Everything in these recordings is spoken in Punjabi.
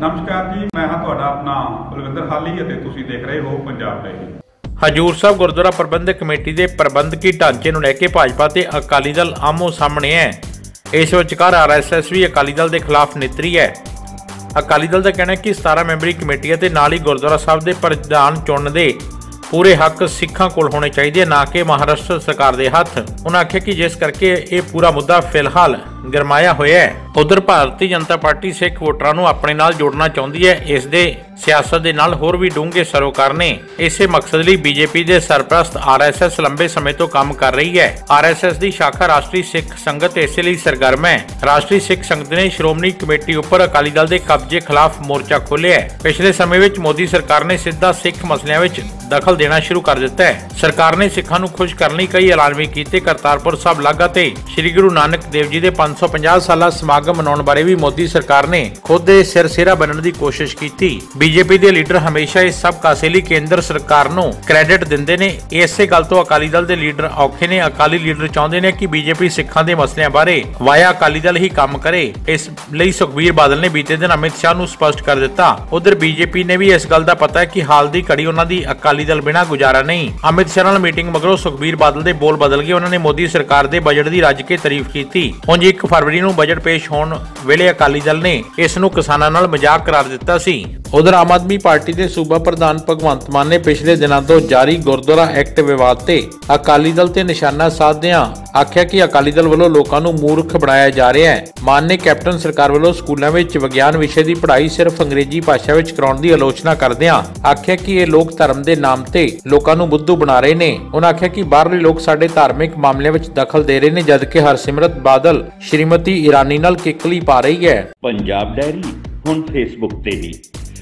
ਨਮਸਕਾਰ ਜੀ, ਮੈਂ ਹਾਂ ਤੁਹਾਡਾ ਆਪਣਾ ਬਲਵਿੰਦਰ ਹਾਲੀ ਅਤੇ ਤੁਸੀਂ ਦੇਖ ਰਹੇ ਹੋ ਪੰਜਾਬ ਡਾਇਰੀ ਹਜੂਰ ਸਾਹਿਬ ਗੁਰਦੁਆਰਾ ਪ੍ਰਬੰਧਕ ਕਮੇਟੀ ਦੇ ਪ੍ਰਬੰਧਕੀ ਢਾਂਚੇ ਨੂੰ ਲੈ ਕੇ ਭਾਜਪਾ ਤੇ ਅਕਾਲੀ ਦਲ ਆਮੋ ਸਾਹਮਣੇ ਹੈ। ਇਸ ਵਿਚਕਾਰ ਆਰਐਸਐਸ ਵੀ ਅਕਾਲੀ ਦਲ ਦੇ ਖਿਲਾਫ ਨਿਤਰੀ ਹੈ। ਅਕਾਲੀ ਦਲ ਦਾ ਕਹਿਣਾ ਹੈ ਕਿ 17 ਮੈਂਬਰੀ ਕਮੇਟੀ ਅਤੇ ਨਾਲ ਹੀ ਗੁਰਦੁਆਰਾ ਸਾਹਿਬ ਦੇ ਪ੍ਰਧਾਨ ਚੁਣਨ ਦੇ ਪੂਰੇ ਹੱਕ ਸਿੱਖਾਂ ਕੋਲ ਹੋਣੇ ਚਾਹੀਦੇ ਨਾ ਕਿ ਮਹਾਰਾਸ਼ਟਰ ਸਰਕਾਰ ਦੇ ਹੱਥ। ਉਹਨਾਂ ਆਖਿਆ ਕਿ ਜਿਸ ਕਰਕੇ ਇਹ ਪੂਰਾ ਮੁੱਦਾ ਫਿਲਹਾਲ ਗਰਮਾਇਆ ਹੋਇਆ ਹੈ। ਉਧਰ ਭਾਰਤੀ ਜਨਤਾ ਪਾਰਟੀ ਸਿੱਖ ਵੋਟਰਾਂ ਨੂੰ ਆਪਣੇ ਨਾਲ ਜੋੜਨਾ ਚਾਹੁੰਦੀ ਹੈ। ਇਸ ਦੇ ਸਿਆਸਤ ਦੇ ਨਾਲ ਹੋਰ ਵੀ ਡੂੰਘੇ ਸਰੋਕਾਰ ਨੇ ਇਸੇ ਮਕਸਦ ਲਈ ਬੀਜੇਪੀ ਦੇ ਸਰਪ੍ਰਸਤ ਆਰਐਸਐਸ ਲੰਬੇ ਸਮੇਂ ਤੋਂ ਕੰਮ ਕਰ ਰਹੀ ਹੈ। ਆਰਐਸਐਸ ਦੀ ਸ਼ਾਖਾ ਰਾਸ਼ਟਰੀ ਸਿੱਖ ਸੰਗਤ ਇਸੇ ਲਈ ਸਰਗਰਮ ਹੈ। ਰਾਸ਼ਟਰੀ ਸਿੱਖ ਸੰਗਤ ਨੇ ਸ਼੍ਰੋਮਣੀ ਕਮੇਟੀ ਉੱਪਰ ਅਕਾਲੀ ਦਲ ਦੇ ਕਬਜ਼ੇ ਖਿਲਾਫ ਮੋਰਚਾ ਖੋਲ੍ਹਿਆ ਹੈ। ਪਿਛਲੇ ਸਮੇਂ ਵਿੱਚ ਮੋਦੀ ਸਰਕਾਰ ਨੇ ਸਿੱਧਾ ਸਿੱਖ ਮਸਲਿਆਂ ਵਿੱਚ ਦਖਲ ਦੇਣਾ ਸ਼ੁਰੂ ਕਰ ਦਿੱਤਾ ਹੈ। ਸਰਕਾਰ ਨੇ ਸਿੱਖਾਂ ਨੂੰ ਖੁਸ਼ ਕਰਨ ਲਈ ਕਈ ਐਲਾਨ ਵੀ ਕੀਤੇ। ਕਰਤਾਰਪੁਰ ਸਾਹਿਬ ਲਾਗਾ ਤੇ ਸ੍ਰੀ ਗੁਰੂ ਨਾਨਕ ਦੇਵ ਜੀ ਦੇ 550 ਸਾਲਾ ਸਮਾਗਮ ਮਨਾਉਣ ਬਾਰੇ ਵੀ ਮੋਦੀ ਸਰਕਾਰ ਨੇ ਖੁਦ ਦੇ ਸਿਰ ਸਿਰਾ ਬਣਨ ਦੀ ਕੋਸ਼ਿਸ਼ ਕੀਤੀ। ਬੀਜੇਪੀ ਦੇ ਲੀਡਰ ਹਮੇਸ਼ਾ ਇਸ ਸਭ ਕਾਸੇ ਲਈ ਕੇਂਦਰ ਸਰਕਾਰ ਨੂੰ ਕ੍ਰੈਡਿਟ ਦਿੰਦੇ ਨੇ। ਇਸੇ ਗੱਲ ਤੋਂ ਅਕਾਲੀ ਦਲ ਦੇ ਲੀਡਰ ਔਖੇ ਨੇ। ਅਕਾਲੀ ਲੀਡਰ ਚਾਹੁੰਦੇ ਨੇ ਕਿ ਬੀਜੇਪੀ ਸਿੱਖਾਂ ਦੇ ਮਸਲਿਆਂ ਬਾਰੇ ਵਾਇਆ ਅਕਾਲੀ ਦਲ ਹੀ ਕੰਮ ਕਰੇ। ਇਸ ਲਈ ਸੁਖਬੀਰ ਬਾਦਲ ਨੇ ਬੀਤੇ ਦਿਨ ਅਮਿਤ ਸ਼ਾਹ ਨੂੰ ਸਪਸ਼ਟ ਕਰ ਦਿੱਤਾ। ਉਧਰ ਬੀਜੇਪੀ ਨੇ ਵੀ ਇਸ ਗੱਲ ਦਾ ਪਤਾ ਹੈ ਕਿ ਹਾਲ ਦੀ ਘੜੀ ਉਹਨਾਂ ਦੀ ਅਕਾਲੀ ਦਲ ਬਿਨਾਂ ਗੁਜ਼ਾਰਾ ਨਹੀਂ। ਅਮਿਤ ਸ਼ਾਹ ਨਾਲ ਮੀਟਿੰਗ ਮਗਰੋਂ ਸੁਖਬੀਰ ਬਾਦਲ ਦੇ ਬੋਲ ਬਦਲ ਗਏ। ਉਹਨਾਂ ਨੇ ਮੋਦੀ ਸਰਕਾਰ ਦੇ ਬਜਟ ਦੀ ਰੱਜ ਕੇ ਤਾਰੀਫ ਕੀਤੀ। ਹੁਣ ਉਂਝ 1 ਫਰਵਰੀ ਨੂੰ ਬਜਟ ਪੇਸ਼ ਹੋਣ ਵੇਲੇ ਅਕਾਲੀ ਦਲ ਨੇ ਇਸ ਨੂੰ ਕਿਸਾਨਾਂ ਨਾਲ ਮਜ਼ਾਕ ਕਰਾਰ ਦਿੱਤਾ ਸੀ। ਉਧਰ ਆਮ ਆਦਮੀ ਪਾਰਟੀ ਦੇ ਸੂਬਾ ਪ੍ਰਧਾਨ ਭਗਵੰਤ ਮਾਨ ਨੇ ਪਿਛਲੇ ਦਿਨਾਂ ਤੋਂ ਜਾਰੀ ਗੁਰਦੁਆਰਾ ਐਕਟ ਵਿਵਾਦ ਤੇ ਅਕਾਲੀ ਦਲ ਤੇ ਨਿਸ਼ਾਨਾ ਸਾਧਦਿਆਂ ਆਖਿਆ ਕਿ ਅਕਾਲੀ ਦਲ ਵੱਲੋਂ ਲੋਕਾਂ ਨੂੰ ਮੂਰਖ ਬਣਾਇਆ ਜਾ ਰਿਹਾ ਹੈ। ਮਾਨ ਨੇ ਕੈਪਟਨ ਸਰਕਾਰ ਵੱਲੋਂ ਸਕੂਲਾਂ ਵਿੱਚ ਵਿਗਿਆਨ ਵਿਸ਼ੇ ਦੀ ਪੜ੍ਹਾਈ ਸਿਰਫ ਅੰਗਰੇਜ਼ੀ ਭਾਸ਼ਾ ਵਿੱਚ ਕਰਾਉਣ ਦੀ ਆਲੋਚਨਾ ਕਰਦਿਆਂ ਆਖਿਆ ਕਿ ਇਹ ਲੋਕ ਧਰਮ ਦੇ ਨਾਮ ਤੇ ਲੋਕਾਂ ਨੂੰ ਬੁੱਧੂ ਬਣਾ ਰਹੇ ਨੇ। ਉਹਨਾਂ ਆਖਿਆ ਕਿ ਬਾਹਰਲੇ ਲੋਕ ਸਾਡੇ ਧਾਰਮਿਕ ਮਾਮਲਿਆਂ ਵਿੱਚ ਦਖਲ ਦੇ ਰਹੇ ਨੇ, ਜਦਕਿ ਹਰਸਿਮਰਤ ਬਾਦਲ ਸ਼੍ਰੀਮਤੀ ਇਰਾਨੀ ਨਾਲ ਕਿੱਕਲੀ ਪਾ ਰਹੀ ਹੈ। ਪੰਜਾਬ ਡਾਇਰੀ, ਹੁਣ ਫੇਸਬੁੱਕ ਤੇ ਵੀ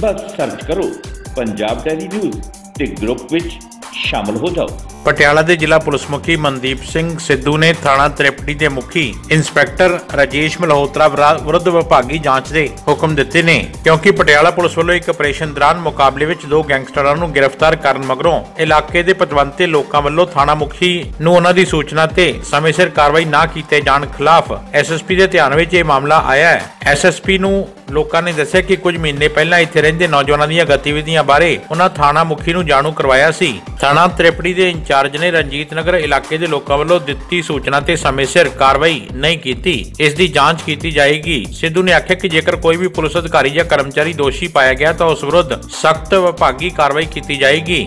ਬਸ ਸਰਚ ਕਰੋ ਪੰਜਾਬ ਡੈਲੀ ਨਿਊਜ਼ ਤੇ ਗਰੁੱਪ ਵਿੱਚ ਸ਼ਾਮਲ ਹੋ ਜਾਓ। ਪਟਿਆਲਾ ਦੇ ਜ਼ਿਲ੍ਹਾ ਪੁਲਿਸ ਮੁਖੀ ਮਨਦੀਪ ਸਿੰਘ ਸਿੱਧੂ ਨੇ ਥਾਣਾ ਤ੍ਰਿਪੜੀ ਦੇ ਮੁਖੀ ਇੰਸਪੈਕਟਰ ਰਾਜੇਸ਼ ਮਲਹੋਤਰਾ ਵਿਰੁੱਧ ਵਿਭਾਗੀ ਜਾਂਚ ਦੇ ਹੁਕਮ ਦਿੱਤੇ ਨੇ, ਕਿਉਂਕਿ ਪਟਿਆਲਾ ਪੁਲਿਸ ਵੱਲੋਂ ਇੱਕ ਆਪਰੇਸ਼ਨ ਦੌਰਾਨ ਮੁਕਾਬਲੇ ਵਿੱਚ ਦੋ ਗੈਂਗਸਟਰਾਂ ਨੂੰ ਗ੍ਰਿਫਤਾਰ ਕਰਨ ਮਗਰੋਂ ਇਲਾਕੇ ਦੇ ਪਤਵੰਤੇ ਲੋਕਾਂ ਵੱਲੋਂ ਥਾਣਾ ਮੁਖੀ ਨੂੰ ਉਹਨਾਂ ਦੀ ਸੂਚਨਾ ਤੇ ਸਮੇਂ ਸਿਰ ਕਾਰਵਾਈ ਨਾ ਕੀਤੇ ਜਾਣ ਖਿਲਾਫ ਐਸਐਸਪੀ ਦੇ ਧਿਆਨ ਵਿੱਚ ਇਹ ਮਾਮਲਾ ਆਇਆ ਹੈ। ਐਸਐਸਪੀ ਨੂੰ ਲੋਕਾਂ ਨੇ ਦੱਸਿਆ ਕਿ ਕੁਝ ਮਹੀਨੇ ਪਹਿਲਾਂ ਇੱਥੇ ਰਹਿੰਦੇ ਨੌਜਵਾਨਾਂ ਦੀਆਂ ਗਤੀਵਿਧੀਆਂ ਬਾਰੇ ਉਹਨਾਂ ਥਾਣਾ ਮੁਖੀ ਨੂੰ ਜਾਣੂ ਕਰਵਾਇਆ ਸੀ। ਥਾਣਾ ਤ੍ਰਿਪੜੀ ਦੇ ਇੰਚਾਰਜ ਨੇ ਰਣਜੀਤ ਨਗਰ ਇਲਾਕੇ ਦੇ ਲੋਕਾਂ ਵੱਲੋਂ ਦਿੱਤੀ ਸੂਚਨਾ ਤੇ ਸਮੇਂ ਸਿਰ ਕਾਰਵਾਈ ਨਹੀਂ ਕੀਤੀ। ਇਸ ਦੀ ਜਾਂਚ ਕੀਤੀ ਜਾਏਗੀ। ਸਿੱਧੂ ਨੇ ਆਖਿਆ ਕਿ ਜੇਕਰ ਕੋਈ ਵੀ ਪੁਲਿਸ ਅਧਿਕਾਰੀ ਜਾਂ ਕਰਮਚਾਰੀ ਦੋਸ਼ੀ ਪਾਇਆ ਗਿਆ ਤਾਂ ਉਸ ਵਿਰੁੱਧ ਸਖਤ ਵਿਭਾਗੀ ਕਾਰਵਾਈ ਕੀਤੀ ਜਾਏਗੀ।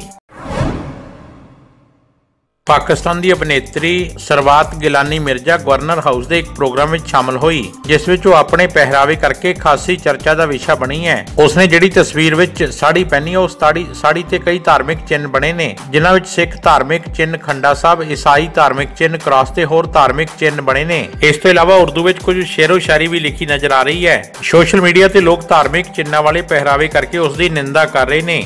ਪਾਕਿਸਤਾਨ ਦੀ ਅਭਿਨੇਤਰੀ ਸਰਵਾਤ ਗਿਲਾਨੀ ਮਿਰਜ਼ਾ ਗਵਰਨਰ ਹਾਊਸ ਦੇ ਇੱਕ ਪ੍ਰੋਗਰਾਮ ਵਿੱਚ ਸ਼ਾਮਲ ਹੋਈ, ਜਿਸ ਵਿੱਚ ਉਹ ਆਪਣੇ ਪਹਿਰਾਵੇ ਕਰਕੇ ਖਾਸੀ ਚਰਚਾ ਦਾ ਵਿਸ਼ਾ ਬਣੀ ਹੈ। ਉਸਨੇ ਜਿਹੜੀ ਤਸਵੀਰ ਵਿੱਚ ਸਾੜੀ ਪਹਿਨੀ ਹੈ ਉਸ ਸਾੜੀ ਸਾੜੀ ਤੇ ਕਈ ਧਾਰਮਿਕ ਚਿੰਨ੍ਹ ਬਣੇ ਨੇ, ਜਿਨ੍ਹਾਂ ਵਿੱਚ ਸਿੱਖ ਧਾਰਮਿਕ ਚਿੰਨ੍ਹ ਖੰਡਾ ਸਾਹਿਬ, ਈਸਾਈ ਧਾਰਮਿਕ ਚਿੰਨ੍ਹ ਕ੍ਰਾਸ ਤੇ ਹੋਰ ਧਾਰਮਿਕ ਚਿੰਨ੍ਹ ਬਣੇ ਨੇ। ਇਸ ਤੋਂ ਇਲਾਵਾ ਉਰਦੂ ਵਿੱਚ ਕੁਝ ਸ਼ੇਰੋ ਸ਼ਾਇਰੀ ਵੀ ਲਿਖੀ ਨਜ਼ਰ ਆ ਰਹੀ ਹੈ। ਸੋਸ਼ਲ ਮੀਡੀਆ ਤੇ ਲੋਕ ਧਾਰਮਿਕ ਚਿੰਨਾਂ ਵਾਲੇ ਪਹਿਰਾਵੇ ਕਰਕੇ ਉਸ ਦੀ ਨਿੰਦਾ ਕਰ ਰਹੇ ਨੇ।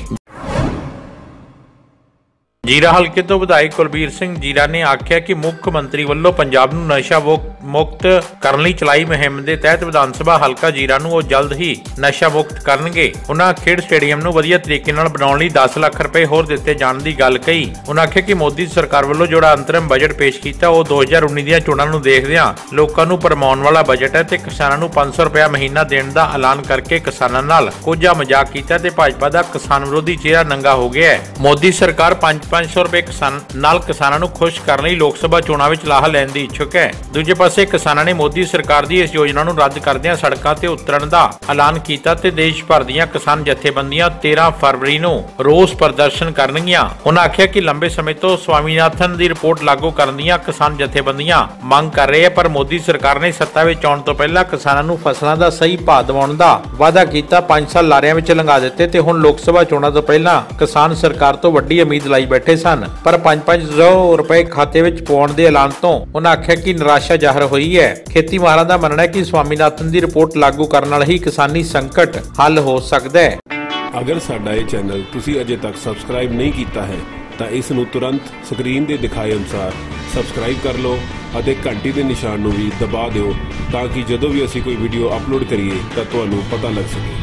ਜੀਰਾ ਹਲਕੇ ਤੋਂ ਵਿਧਾਇਕ ਕੁਲਬੀਰ ਸਿੰਘ ਜੀਰਾ ਨੇ ਆਖਿਆ ਕਿ ਮੁੱਖ ਮੰਤਰੀ ਵੱਲੋਂ ਪੰਜਾਬ ਨੂੰ ਨਸ਼ਾ ਮੁਕਤ ਕਰਨ ਲਈ ਚਲਾਈ ਮੁਹਿੰਮ ਦੇ ਤਹਿਤ ਵਿਧਾਨ ਸਭਾ ਹਲਕਾ ਜੀਰਾ ਨੂੰ ਉਹ ਜਲਦ ਹੀ ਨਸ਼ਾ ਮੁਕਤ ਕਰਨਗੇ। ਉਹਨਾਂ ਖੇਡ ਸਟੇਡੀਅਮ ਨੂੰ ਵਧੀਆ ਤਰੀਕੇ ਨਾਲ ਬਣਾਉਣ ਲਈ 10 ਲੱਖ ਰੁਪਏ ਹੋਰ ਦਿੱਤੇ ਜਾਣ ਦੀ ਗੱਲ ਕਹੀ। ਉਹਨਾਂ ਆਖਿਆ ਕਿ ਮੋਦੀ ਸਰਕਾਰ ਵੱਲੋਂ ਜਿਹੜਾ ਅੰਤਰਿਮ ਬਜਟ ਪੇਸ਼ ਕੀਤਾ, ਉਹ 2019 ਦੀਆਂ ਚੋਣਾਂ ਨੂੰ ਦੇਖਦਿਆਂ ਲੋਕਾਂ ਨੂੰ ਪਰਮਾਉਣ ਵਾਲਾ ਬਜਟ ਹੈ ਤੇ ਕਿਸਾਨਾਂ ਨੂੰ 500 ਰੁਪਏ ਮਹੀਨਾ ਦੇਣ ਦਾ ਐਲਾਨ ਕਰਕੇ ਕਿਸਾਨਾਂ ਨਾਲ ਕੋਝਾ ਮਜ਼ਾਕ ਕੀਤਾ ਤੇ ਭਾਜਪਾ ਦਾ ਕਿਸਾਨ ਵਿਰੋਧੀ ਚਿਹਰਾ ਨੰਗਾ ਹੋ ਗਿਆ ਹੈ। ਮੋਦੀ ਸਰਕਾਰ 5-500 ਰੁਪਏ ਕਿਸਾਨ, ਨਾਲ ਕਿਸਾਨਾਂ ਨੂੰ ਖੁਸ਼ ਕਰਨ ਲਈ ਲੋਕ ਸਭਾ ਚੋਣਾਂ ਵਿੱਚ ਲਾਹਾ ਲੈਣ ਦੀ ਇੱਛੁਕ ਹੈ। ਦੂਜੇ ਪਾਸੇ ਕਿਸਾਨਾਂ ਨੇ ਮੋਦੀ ਸਰਕਾਰ ਦੀ ਇਸ ਯੋਜਨਾ ਨੂੰ ਰੱਦ ਕਰਦਿਆਂ ਸੜਕਾਂ ਤੇ ਉਤਰਨ ਦਾ ਐਲਾਨ ਕੀਤਾ ਤੇ ਦੇਸ਼ ਭਰ ਦੀਆਂ ਕਿਸਾਨ ਜਥੇਬੰਦੀਆਂ 13 ਫਰਵਰੀ ਨੂੰ ਰੋਸ ਪ੍ਰਦਰਸ਼ਨ ਕਰਨਗੀਆਂ। ਉਹਨਾਂ ਆਖਿਆ ਕਿ ਲੰਬੇ ਸਮੇਂ ਤੋਂ ਸਵਾਮੀਨਾਥਨ ਦੀ ਰਿਪੋਰਟ ਲਾਗੂ ਕਰਨ ਦੀਆਂ ਕਿਸਾਨ ਜਥੇਬੰਦੀਆਂ ਮੰਗ ਕਰ ਰਹੇ ਹੈ ਪਰ ਮੋਦੀ ਸਰਕਾਰ ਨੇ ਸੱਤਾ ਵਿੱਚ ਆਉਣ ਤੋਂ ਪਹਿਲਾਂ ਕਿਸਾਨਾਂ ਨੂੰ ਫਸਲਾਂ ਦਾ ਸਹੀ ਭਾਅ ਦਿਵਾਉਣ ਦਾ ਵਾਅਦਾ ਕੀਤਾ। 5 ਸਾਲ ਲਾਰਿਆਂ ਵਿੱਚ ਲੰਘਾ ਦਿੱਤੇ ਤੇ ਹੁਣ ਲੋਕ ਸਭਾ ਚੋਣਾਂ ਤੋਂ ਪਹਿਲਾਂ ਕਿਸਾਨ ਸਰਕਾਰ ਤੋਂ ਵੱਡੀ ਉਮੀਦ ਲਾਈ ਬੈਠੇ ਸਨ, ਪਰ 5-500 ਰੁਪਏ ਖਾਤੇ ਵਿੱਚ ਪਾਉਣ ਦੇ ਐਲਾਨ ਤੋਂ ਉਹਨਾਂ ਆਖਿਆ ਕਿ ਨਿਰਾਸ਼ਾ ਜ਼ਾਹਰ ਹੋਈ ਹੈ। ਖੇਤੀ ਮਾਹਰਾਂ ਦਾ ਮੰਨਣਾ ਹੈ ਕਿ ਸਵਾਮੀਨਾਥਨ ਦੀ ਰਿਪੋਰਟ ਲਾਗੂ ਕਰਨ ਨਾਲ ਹੀ ਕਿਸਾਨੀ ਸੰਕਟ ਹੱਲ ਹੋ ਸਕਦਾ ਹੈ। ਅਗਰ ਸਾਡਾ ਇਹ ਚੈਨਲ ਤੁਸੀਂ ਅਜੇ ਤੱਕ ਸਬਸਕ੍ਰਾਈਬ ਨਹੀਂ ਕੀਤਾ ਹੈ, ਤਾਂ ਇਸ ਨੂੰ ਤੁਰੰਤ ਸਕਰੀਨ ਦੇ ਦਿਖਾਏ ਅਨੁਸਾਰ ਸਬਸਕ੍ਰਾਈਬ ਕਰ ਲਓ ਅਤੇ ਘੰਟੀ ਦੇ ਨਿਸ਼ਾਨ ਨੂੰ ਵੀ ਦਬਾ ਦਿਓ ਤਾਂ ਕਿ ਜਦੋਂ ਵੀ ਅਸੀਂ ਕੋਈ ਵੀਡੀਓ ਅਪਲੋਡ ਕਰੀਏ ਤਾਂ ਤੁਹਾਨੂੰ ਪਤਾ ਲੱਗ ਸਕੇ।